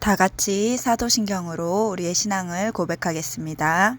다 같이 사도신경으로 우리의 신앙을 고백하겠습니다.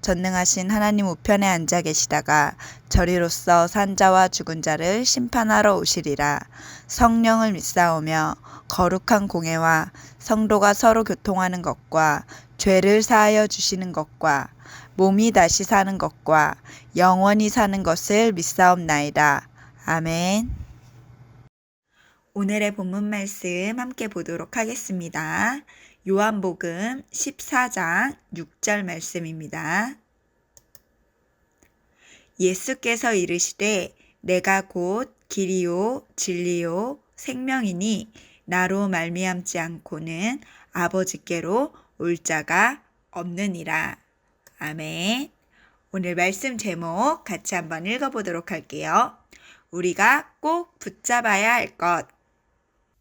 전능하신 하나님 우편에 앉아 계시다가 저리로서 산자와 죽은 자를 심판하러 오시리라. 성령을 믿사오며 거룩한 공예와 성도가 서로 교통하는 것과 죄를 사하여 주시는 것과 몸이 다시 사는 것과 영원히 사는 것을 믿사옵나이다. 아멘. 오늘의 본문 말씀 함께 보도록 하겠습니다. 요한복음 14장 6절 말씀입니다. 예수께서 이르시되 내가 곧 길이요 진리요 생명이니 나로 말미암지 않고는 아버지께로 올 자가 없느니라. 아멘. 오늘 말씀 제목 같이 한번 읽어보도록 할게요. 우리가 꼭 붙잡아야 할 것.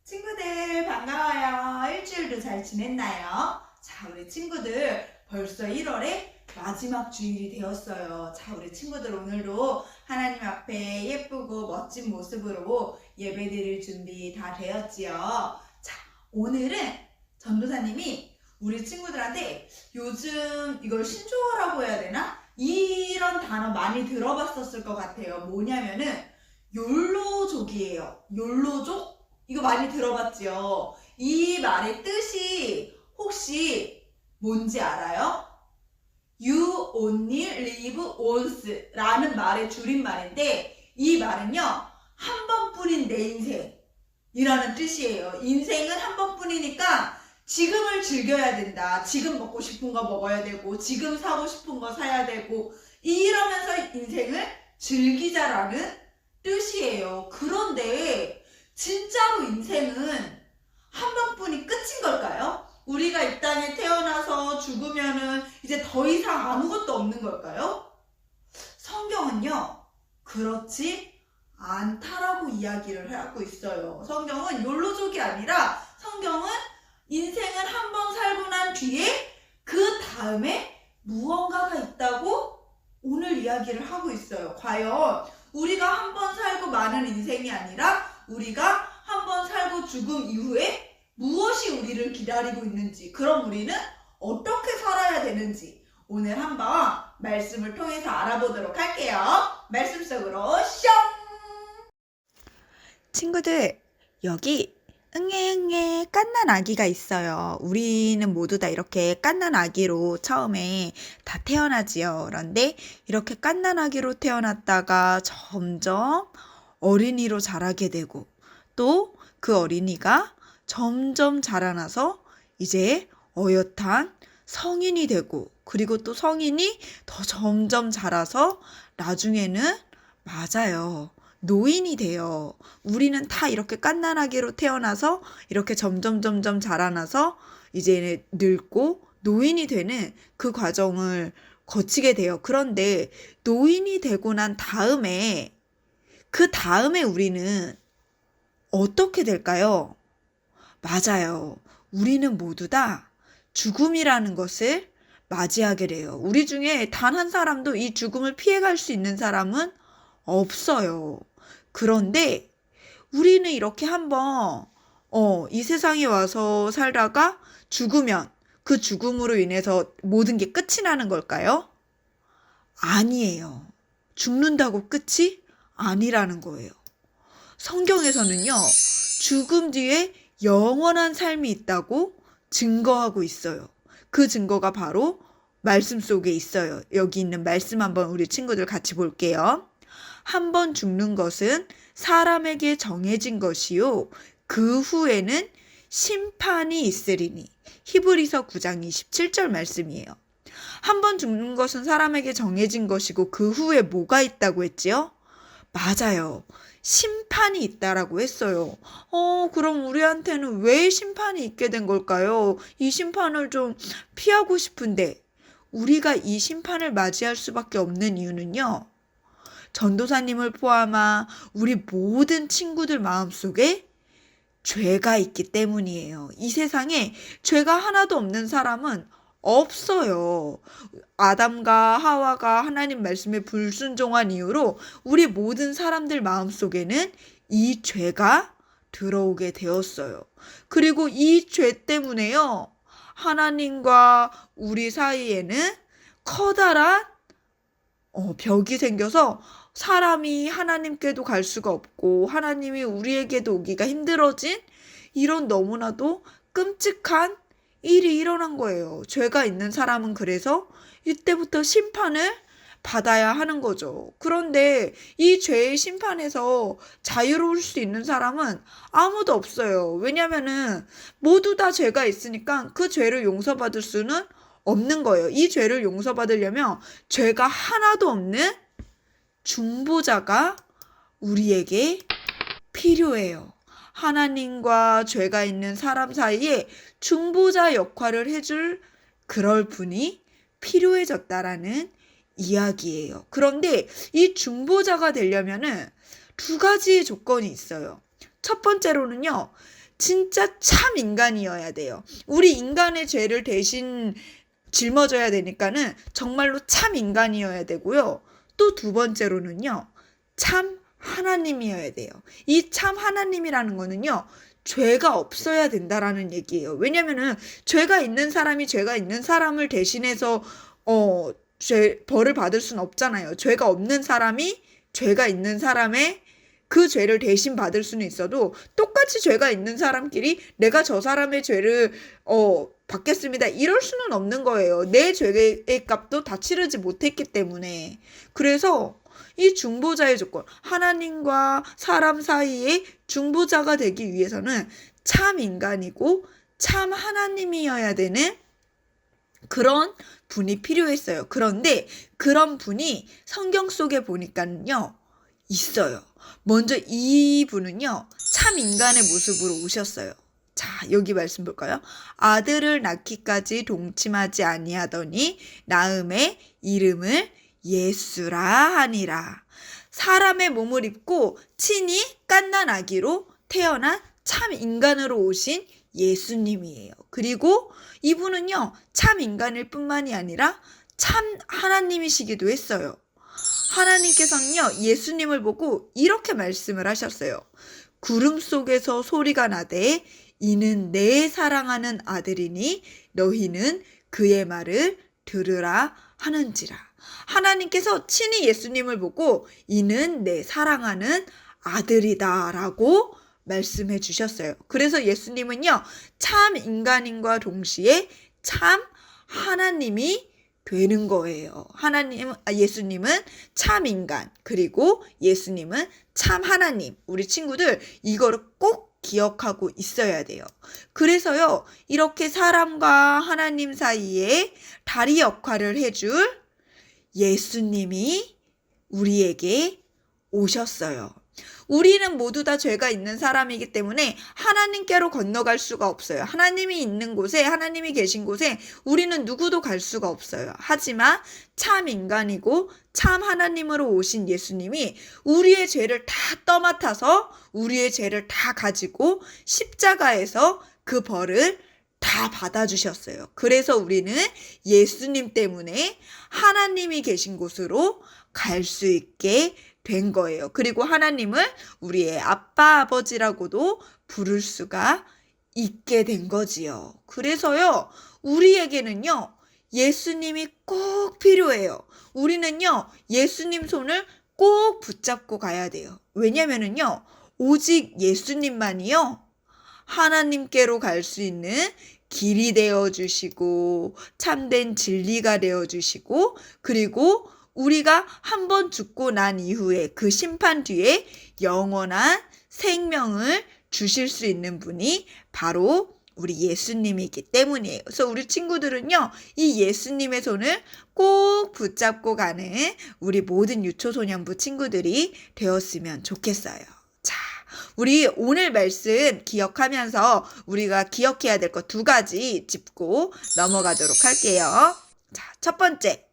친구들 반가워요. 일주일도 잘 지냈나요? 자, 우리 친구들 벌써 1월에 마지막 주일이 되었어요. 자, 우리 친구들 오늘도 하나님 앞에 예쁘고 멋진 모습으로 예배 드릴 준비 다 되었지요. 자, 오늘은 전도사님이 우리 친구들한테 요즘 이걸 신조어라고 해야 되나? 이런 단어 많이 들어봤었을 것 같아요. 뭐냐면은 욜로족이에요. 욜로족? 이거 많이 들어봤죠? 이 말의 뜻이 혹시 뭔지 알아요? You only live once 라는 말의 줄임말인데 이 말은요 한 번뿐인 내 인생이라는 뜻이에요. 인생은 한 번뿐이니까 지금을 즐겨야 된다. 지금 먹고 싶은 거 먹어야 되고 지금 사고 싶은 거 사야 되고 이러면서 인생을 즐기자라는 뜻이에요. 그런데 진짜로 인생은 한 번뿐이 끝인 걸까요? 우리가 이 땅에 태어나서 죽으면은 이제 더 이상 아무것도 없는 걸까요? 성경은요, 그렇지 않다라고 이야기를 하고 있어요. 성경은 욜로족이 아니라 성경은 인생을 한번 살고 난 뒤에 그 다음에 무언가가 있다고 오늘 이야기를 하고 있어요. 과연 우리가 한 번 살고 많은 인생이 아니라 우리가 한번 살고 죽음 이후에 무엇이 우리를 기다리고 있는지, 그럼 우리는 어떻게 살아야 되는지 오늘 한번 말씀을 통해서 알아보도록 할게요. 말씀 속으로 슝! 친구들, 여기 응애응애 깐난 아기가 있어요. 우리는 모두 다 이렇게 깐난 아기로 처음에 다 태어나지요. 그런데 이렇게 깐난 아기로 태어났다가 점점 어린이로 자라게 되고 또 그 어린이가 점점 자라나서 이제 어엿한 성인이 되고 그리고 또 성인이 더 점점 자라서 나중에는 맞아요. 노인이 돼요. 우리는 다 이렇게 깐난아기로 태어나서 이렇게 점점 점점 자라나서 이제 늙고 노인이 되는 그 과정을 거치게 돼요. 그런데 노인이 되고 난 다음에 그 다음에 우리는 어떻게 될까요? 맞아요. 우리는 모두 다 죽음이라는 것을 맞이하게 돼요. 우리 중에 단 한 사람도 이 죽음을 피해갈 수 있는 사람은 없어요. 그런데 우리는 이렇게 한번 어, 이 세상에 와서 살다가 죽으면 그 죽음으로 인해서 모든 게 끝이 나는 걸까요? 아니에요. 죽는다고 끝이 아니라는 거예요. 성경에서는요, 죽음 뒤에 영원한 삶이 있다고 증거하고 있어요. 그 증거가 바로 말씀 속에 있어요. 여기 있는 말씀 한번 우리 친구들 같이 볼게요. 한 번 죽는 것은 사람에게 정해진 것이요. 그 후에는 심판이 있으리니. 히브리서 9장 27절 말씀이에요. 한 번 죽는 것은 사람에게 정해진 것이고 그 후에 뭐가 있다고 했지요? 맞아요. 심판이 있다라고 했어요. 어, 그럼 우리한테는 왜 심판이 있게 된 걸까요? 이 심판을 좀 피하고 싶은데 우리가 이 심판을 맞이할 수밖에 없는 이유는요. 전도사님을 포함한 우리 모든 친구들 마음속에 죄가 있기 때문이에요. 이 세상에 죄가 하나도 없는 사람은 없어요. 아담과 하와가 하나님 말씀에 불순종한 이유로 우리 모든 사람들 마음속에는 이 죄가 들어오게 되었어요. 그리고 이 죄 때문에요. 하나님과 우리 사이에는 커다란 어, 벽이 생겨서 사람이 하나님께도 갈 수가 없고 하나님이 우리에게도 오기가 힘들어진 이런 너무나도 끔찍한 일이 일어난 거예요. 죄가 있는 사람은 그래서 이때부터 심판을 받아야 하는 거죠. 그런데 이 죄의 심판에서 자유로울 수 있는 사람은 아무도 없어요. 왜냐면은 모두 다 죄가 있으니까 그 죄를 용서받을 수는 없는 거예요. 이 죄를 용서받으려면 죄가 하나도 없는 중보자가 우리에게 필요해요. 하나님과 죄가 있는 사람 사이에 중보자 역할을 해줄 그럴 분이 필요해졌다라는 이야기예요. 그런데 이 중보자가 되려면은 두 가지 조건이 있어요. 첫 번째로는요, 진짜 참 인간이어야 돼요. 우리 인간의 죄를 대신 짊어져야 되니까는 정말로 참 인간이어야 되고요. 또 두 번째로는요, 참 하나님이어야 돼요. 이 참 하나님이라는 거는요, 죄가 없어야 된다라는 얘기예요. 왜냐면은 죄가 있는 사람이 죄가 있는 사람을 대신해서 어, 죄 벌을 받을 수는 없잖아요. 죄가 없는 사람이 죄가 있는 사람의 그 죄를 대신 받을 수는 있어도 똑같이 죄가 있는 사람끼리 내가 저 사람의 죄를 어 받겠습니다. 이럴 수는 없는 거예요. 내 죄의 값도 다 치르지 못했기 때문에. 그래서 이 중보자의 조건, 하나님과 사람 사이에 중보자가 되기 위해서는 참 인간이고 참 하나님이어야 되는 그런 분이 필요했어요. 그런데 그런 분이 성경 속에 보니까요, 있어요. 먼저 이 분은요, 참 인간의 모습으로 오셨어요. 자, 여기 말씀 볼까요? 아들을 낳기까지 동침하지 아니하더니 나음의 이름을 예수라 하니라. 사람의 몸을 입고 친히 깐난 아기로 태어난 참 인간으로 오신 예수님이에요. 그리고 이분은요, 참 인간일 뿐만이 아니라 참 하나님이시기도 했어요. 하나님께서는요, 예수님을 보고 이렇게 말씀을 하셨어요. 구름 속에서 소리가 나되 이는 내 사랑하는 아들이니 너희는 그의 말을 들으라 하는지라. 하나님께서 친히 예수님을 보고 이는 내 사랑하는 아들이다 라고 말씀해 주셨어요. 그래서 예수님은요, 참 인간인과 동시에 참 하나님이 되는 거예요. 하나님, 아, 예수님은 참 인간, 그리고 예수님은 참 하나님. 우리 친구들 이거를 꼭 기억하고 있어야 돼요. 그래서요, 이렇게 사람과 하나님 사이에 다리 역할을 해줄 예수님이 우리에게 오셨어요. 우리는 모두 다 죄가 있는 사람이기 때문에 하나님께로 건너갈 수가 없어요. 하나님이 있는 곳에, 하나님이 계신 곳에 우리는 누구도 갈 수가 없어요. 하지만 참 인간이고 참 하나님으로 오신 예수님이 우리의 죄를 다 떠맡아서 우리의 죄를 다 가지고 십자가에서 그 벌을 다 받아주셨어요. 그래서 우리는 예수님 때문에 하나님이 계신 곳으로 갈 수 있게 된 거예요. 그리고 하나님을 우리의 아빠, 아버지라고도 부를 수가 있게 된 거지요. 그래서요, 우리에게는요, 예수님이 꼭 필요해요. 우리는요, 예수님 손을 꼭 붙잡고 가야 돼요. 왜냐면은요, 오직 예수님만이요, 하나님께로 갈 수 있는 길이 되어 주시고, 참된 진리가 되어 주시고, 그리고 우리가 한 번 죽고 난 이후에 그 심판 뒤에 영원한 생명을 주실 수 있는 분이 바로 우리 예수님이기 때문이에요. 그래서 우리 친구들은요, 이 예수님의 손을 꼭 붙잡고 가는 우리 모든 유초소년부 친구들이 되었으면 좋겠어요. 자, 우리 오늘 말씀 기억하면서 우리가 기억해야 될 것 두 가지 짚고 넘어가도록 할게요. 자, 첫 번째.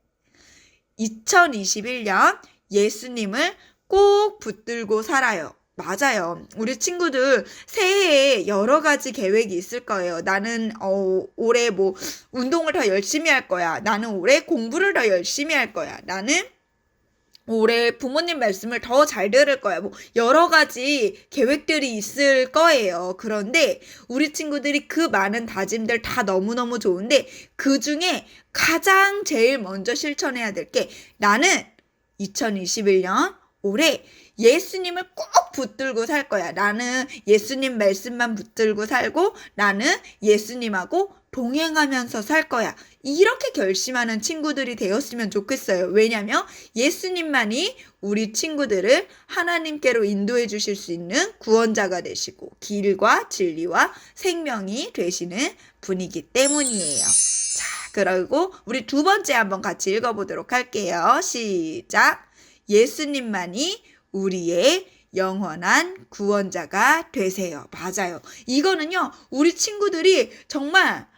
2021년 예수님을 꼭 붙들고 살아요. 맞아요. 우리 친구들 새해에 여러 가지 계획이 있을 거예요. 나는 어, 올해 뭐 운동을 더 열심히 할 거야. 나는 올해 공부를 더 열심히 할 거야. 나는 올해 부모님 말씀을 더 잘 들을 거야. 뭐 여러 가지 계획들이 있을 거예요. 그런데 우리 친구들이 그 많은 다짐들 다 너무너무 좋은데 그 중에 가장 제일 먼저 실천해야 될 게 나는 2021년 올해 예수님을 꼭 붙들고 살 거야. 나는 예수님 말씀만 붙들고 살고 나는 예수님하고 동행하면서 살 거야. 이렇게 결심하는 친구들이 되었으면 좋겠어요. 왜냐면 예수님만이 우리 친구들을 하나님께로 인도해 주실 수 있는 구원자가 되시고 길과 진리와 생명이 되시는 분이기 때문이에요. 자, 그리고 우리 두 번째 한번 같이 읽어보도록 할게요. 시작. 예수님만이 우리의 영원한 구원자가 되세요. 맞아요. 이거는요, 우리 친구들이 정말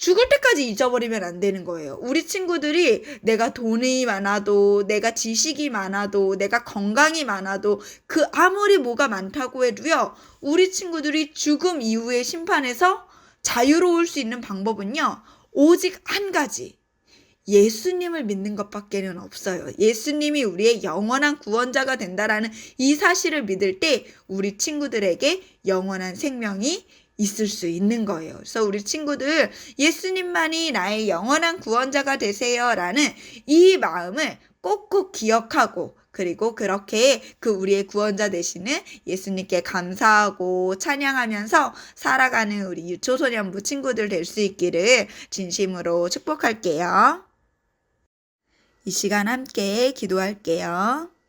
죽을 때까지 잊어버리면 안 되는 거예요. 우리 친구들이 내가 돈이 많아도, 내가 지식이 많아도, 내가 건강이 많아도, 그 아무리 뭐가 많다고 해도요, 우리 친구들이 죽음 이후의 심판에서 자유로울 수 있는 방법은요, 오직 한 가지. 예수님을 믿는 것밖에는 없어요. 예수님이 우리의 영원한 구원자가 된다라는 이 사실을 믿을 때 우리 친구들에게 영원한 생명이 있을 수 있는 거예요. 그래서 우리 친구들 예수님만이 나의 영원한 구원자가 되세요라는 이 마음을 꼭꼭 기억하고 그리고 그렇게 그 우리의 구원자 되시는 예수님께 감사하고 찬양하면서 살아가는 우리 유초소년부 친구들 될 수 있기를 진심으로 축복할게요. 이 시간 함께 기도할게요.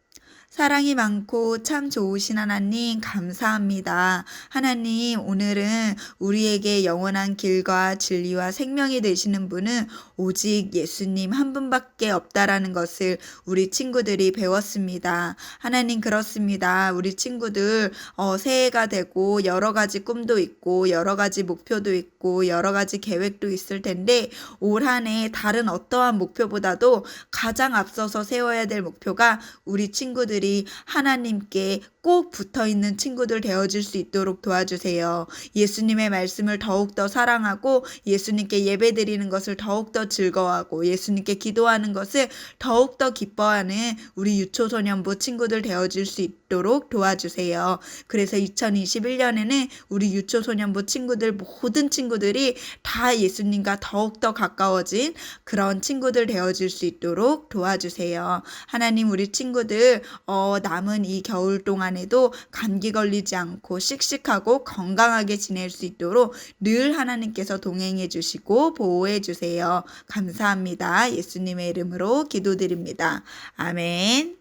사랑이 많고 참 좋으신 하나님 감사합니다. 하나님 오늘은 우리에게 영원한 길과 진리와 생명이 되시는 분은 오직 예수님 한 분밖에 없다라는 것을 우리 친구들이 배웠습니다. 하나님 그렇습니다. 우리 친구들 어, 새해가 되고 여러 가지 꿈도 있고 여러 가지 목표도 있고 여러 가지 계획도 있을 텐데 올 한 해 다른 어떠한 목표보다도 가장 앞서서 세워야 될 목표가 우리 친구들 친구들이 하나님께 꼭 붙어 있는 친구들 되어질 수 있도록 도와주세요. 예수님의 말씀을 더욱더 사랑하고 예수님께 예배 드리는 것을 더욱더 즐거워하고 예수님께 기도하는 것을 더욱더 기뻐하는 우리 유초소년부 친구들 되어질 수 있도록 도와주세요. 그래서 2021년에는 우리 유초소년부 친구들 모든 친구들이 다 예수님과 더욱더 가까워진 그런 친구들 되어질 수 있도록 도와주세요. 하나님 우리 친구들 어, 남은 이 겨울 동안에도 감기 걸리지 않고 씩씩하고 건강하게 지낼 수 있도록 늘 하나님께서 동행해 주시고 보호해 주세요. 감사합니다. 예수님의 이름으로 기도드립니다. 아멘.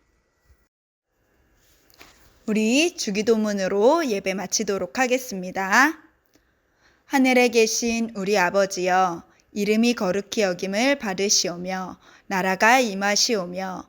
우리 주기도문으로 예배 마치도록 하겠습니다. 하늘에 계신 우리 아버지여, 이름이 거룩히 여김을 받으시오며, 나라가 임하시오며,